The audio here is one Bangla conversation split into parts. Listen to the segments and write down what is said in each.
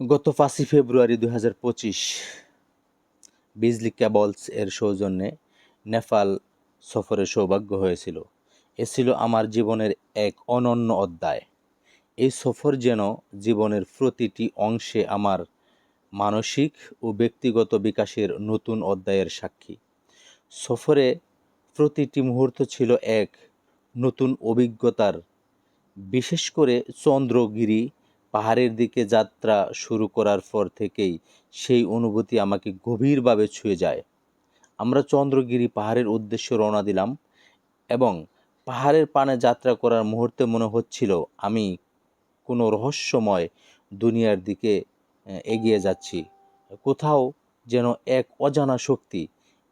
গত পাঁচই ফেব্রুয়ারি দু হাজার পঁচিশ বিজলি ক্যাবলস এর সৌজন্যে নেপাল সফরের সৌভাগ্য হয়েছিল। এ ছিল আমার জীবনের এক অনন্য অধ্যায়। এই সফর যেন জীবনের প্রতিটি অংশে আমার মানসিক ও ব্যক্তিগত বিকাশের নতুন অধ্যায়ের সাক্ষী। সফরে প্রতিটি মুহূর্ত ছিল এক নতুন অভিজ্ঞতার, বিশেষ করে চন্দ্রগিরি পাহাড়ের দিকে যাত্রা শুরু করার পর থেকেই সেই অনুভূতি আমাকে গভীরভাবে ছুঁয়ে যায়। আমরা চন্দ্রগিরি পাহাড়ের উদ্দেশ্যে রওনা দিলাম এবং পাহাড়ের পানে যাত্রা করার মুহূর্তে মনে হচ্ছিল আমি কোনো রহস্যময় দুনিয়ার দিকে এগিয়ে যাচ্ছি। কোথাও যেন এক অজানা শক্তি,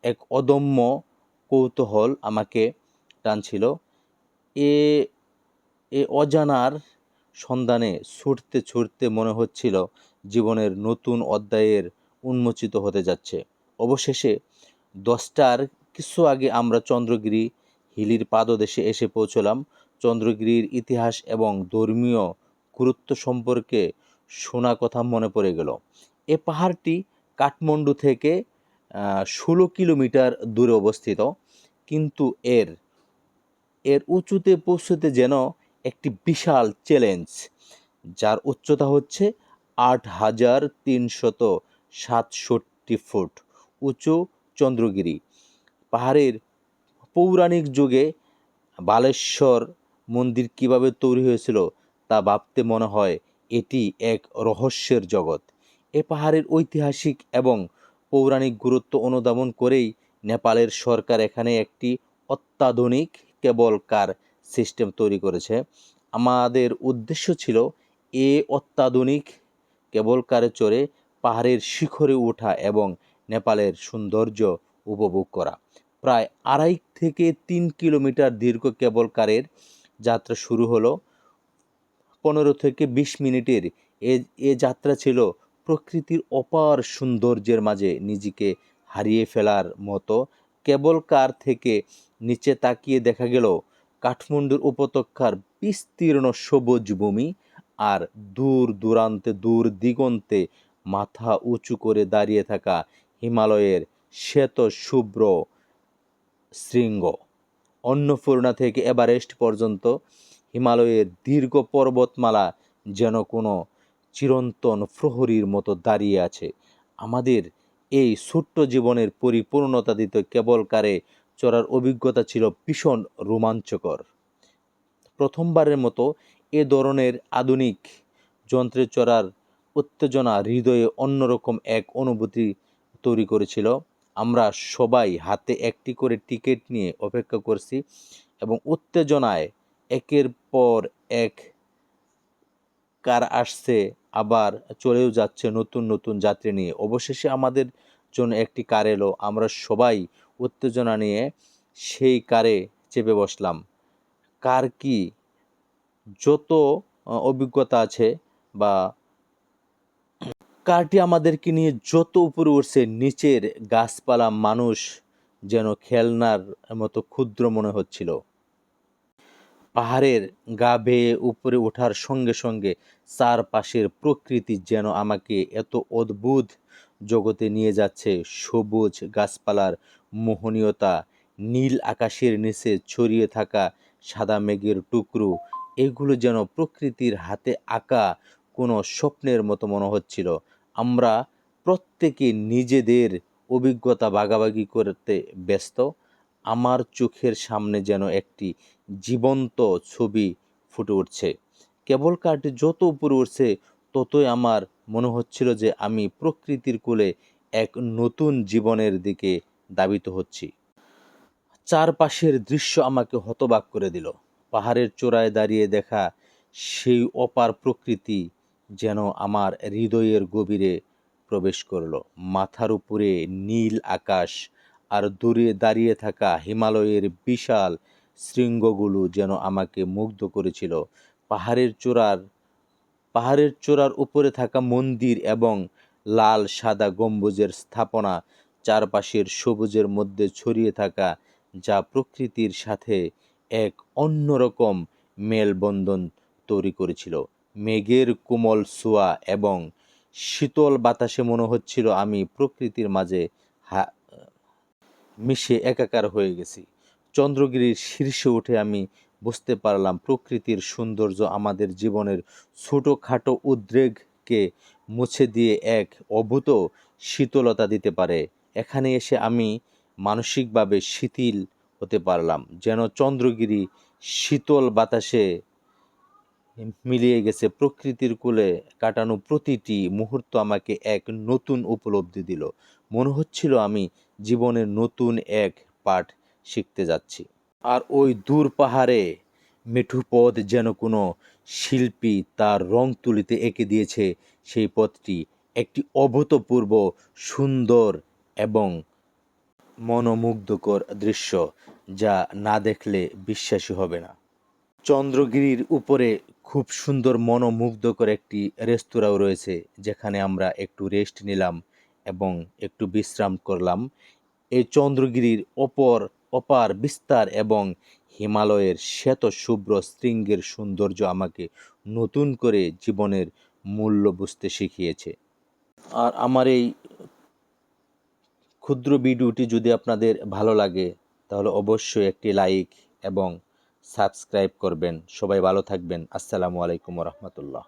এক অদম্য কৌতূহল আমাকে টানছিল। এ এ অজানার সন্ধানে ছুটতে ছুটতে মনে হচ্ছিল জীবনের নতুন অধ্যায়ের উন্মোচিত হতে যাচ্ছে। অবশেষে দশটার কিছু আগে আমরা চন্দ্রগিরি হিলির পাদদেশে এসে পৌঁছলাম। চন্দ্রগিরির ইতিহাস এবং ধর্মীয় গুরুত্ব সম্পর্কে শোনা কথা মনে পড়ে গেল। এ পাহাড়টি কাঠমান্ডু থেকে ষোলো কিলোমিটার দূরে অবস্থিত। কিন্তু এর এর উঁচুতে পৌঁছতে যেন একটি বিশাল চ্যালেঞ্জ যার উচ্চতা হচ্ছে আট হাজার তিনশত সাতষট্টি ফুট, উঁচু চন্দ্রগিরি। পাহাড়ের পৌরাণিক যুগে বালেশ্বর মন্দির কীভাবে তৈরি হয়েছিল তা ভাবতে মনে হয় এটি এক রহস্যের জগৎ। এ পাহাড়ের ঐতিহাসিক এবং পৌরাণিক গুরুত্ব অনুধাবন করেই নেপালের সরকার এখানে একটি অত্যাধুনিক কেবল কার সিস্টেম তৈরি করেছে। আমাদের উদ্দেশ্য ছিল এ অত্যাধুনিক কেবল কারে চড়ে পাহাড়ের শিখরে ওঠা এবং নেপালের সৌন্দর্য উপভোগ করা। প্রায় আড়াই থেকে তিন কিলোমিটার দীর্ঘ কেবল কারের যাত্রা শুরু হলো। পনেরো থেকে বিশ মিনিটের এ এ যাত্রা ছিল প্রকৃতির অপার সৌন্দর্যের মাঝে নিজেকে হারিয়ে ফেলার মতো। কেবল কার থেকে নিচে তাকিয়ে দেখা গেল কাঠমান্ডুর উপত্যকার বিস্তীর্ণ সবুজ ভূমি আর দূর দূরান্তে, দূর দিগন্তে মাথা উঁচু করে দাঁড়িয়ে থাকা হিমালয়ের শ্বেত শুভ্র শৃঙ্গ। অন্নপূর্ণা থেকে এভারেস্ট পর্যন্ত হিমালয়ের দীর্ঘ পর্বতমালা যেন কোনো চিরন্তন প্রহরীর মতো দাঁড়িয়ে আছে। আমাদের এই ছোট্ট জীবনের পরিপূর্ণতা দিতে কেবল কারে চড়ার অভিজ্ঞতা ছিল ভীষণ রোমাঞ্চকর। প্রথমবারের মতো এ ধরনের আধুনিক যন্ত্রে চড়ার উত্তেজনা হৃদয়ে অন্যরকম এক অনুভূতি তৈরি করেছিল। আমরা সবাই হাতে একটি করে টিকিট নিয়ে অপেক্ষা করছি এবং উত্তেজনায় একের পর এক কার আসছে, আবার চলেও যাচ্ছে নতুন নতুন যাত্রী নিয়ে। অবশেষে আমাদের জন্য একটি কার এলো। আমরা সবাই উত্তেজনা নিয়ে সেই কারে চেপে বসলাম। কার কি যত অভিজ্ঞতা আছে বা কারটি আমাদেরকে নিয়ে যত উপরে উঠছে, নিচের গাছপালা মানুষ যেন খেলনার মতো ক্ষুদ্র মনে হচ্ছিল। পাহাড়ের গা বেয়ে উপরে ওঠার সঙ্গে সঙ্গে চারপাশের প্রকৃতি যেন আমাকে এত অদ্ভুত জগতে নিয়ে যাচ্ছে। সবুজ গাছপালার মোহনীয়তা, নীল আকাশের নিচে ছড়িয়ে থাকা সাদা মেঘের টুকরো, এগুলো যেন প্রকৃতির হাতে আঁকা কোনো স্বপ্নের মতো মনে হচ্ছিল। আমরা প্রত্যেকে নিজেদের অভিজ্ঞতা ভাগাভাগি করতে ব্যস্ত। আমার চোখের সামনে যেন একটি জীবন্ত ছবি ফুটে উঠছে। কেবল কারটি যত উপরে উঠছে, ততই আমার মনে হচ্ছিল যে আমি প্রকৃতির কোলে এক নতুন জীবনের দিকে দাবিত হচ্ছি। চারপাশের দৃশ্য আমাকে হতবাক করে দিল। পাহাড়ের চূড়ায় দাঁড়িয়ে দেখা সেই অপার প্রকৃতি যেন আমার হৃদয়ের গভীরে প্রবেশ করল। মাথার উপরে নীল আকাশ আর দূরে দাঁড়িয়ে থাকা হিমালয়ের বিশাল শৃঙ্গগুলো যেন আমাকে মুগ্ধ করেছিল। পাহাড়ের চূড়ার পাহাড়ের চূড়ার উপরে থাকা মন্দির এবং লাল সাদা গম্বুজের স্থাপনা চারপাশের সবুজের মধ্যে ছড়িয়ে থাকা যা প্রকৃতির সাথে এক অন্যরকম মেলবন্ধন তৈরি করেছিল। মেঘের কোমল ছোঁয়া এবং শীতল বাতাসে মনে হচ্ছিল আমি প্রকৃতির মাঝে মিশে একাকার হয়ে গেছি। চন্দ্রগিরির শীর্ষে উঠে আমি বুঝতে পারলাম প্রকৃতির সৌন্দর্য আমাদের জীবনের ছোটোখাটো উদ্রেগকে মুছে দিয়ে এক অভূত শীতলতা দিতে পারে। এখানে এসে আমি মানসিকভাবে শিথিল হতে পারলাম, যেন চন্দ্রগিরি শীতল বাতাসে মিলিয়ে গেছে, প্রকৃতির কোলে কাটানো প্রতিটি মুহূর্ত আমাকে এক নতুন উপলব্ধি দিল। মনে হচ্ছিল আমি জীবনের নতুন এক পাঠ শিখতে যাচ্ছি। আর ওই দূর পাহাড়ে মিঠু পথ যেন কোনো শিল্পী তার রং তুলিতে এঁকে দিয়েছে, সেই পথটি একটি অভূতপূর্ব সুন্দর এবং মনোমুগ্ধকর দৃশ্য যা না দেখলে বিশ্বাসী হবে না। চন্দ্রগিরির উপরে খুব সুন্দর মনোমুগ্ধকর একটি রেস্তোরাঁও রয়েছে, যেখানে আমরা একটু রেস্ট নিলাম এবং একটু বিশ্রাম করলাম। এই চন্দ্রগিরির অপর অপার বিস্তার এবং হিমালয়ের শ্বেত শুভ্র শৃঙ্গের সৌন্দর্য আমাকে নতুন করে জীবনের মূল্য বুঝতে শিখিয়েছে। আর আমার এই ক্ষুদ্র ভিডিওটি যদি আপনাদের ভালো লাগে, তাহলে অবশ্যই একটি লাইক এবং সাবস্ক্রাইব করবেন। সবাই ভালো থাকবেন। আসসালামু আলাইকুম রহমতুল্লাহ।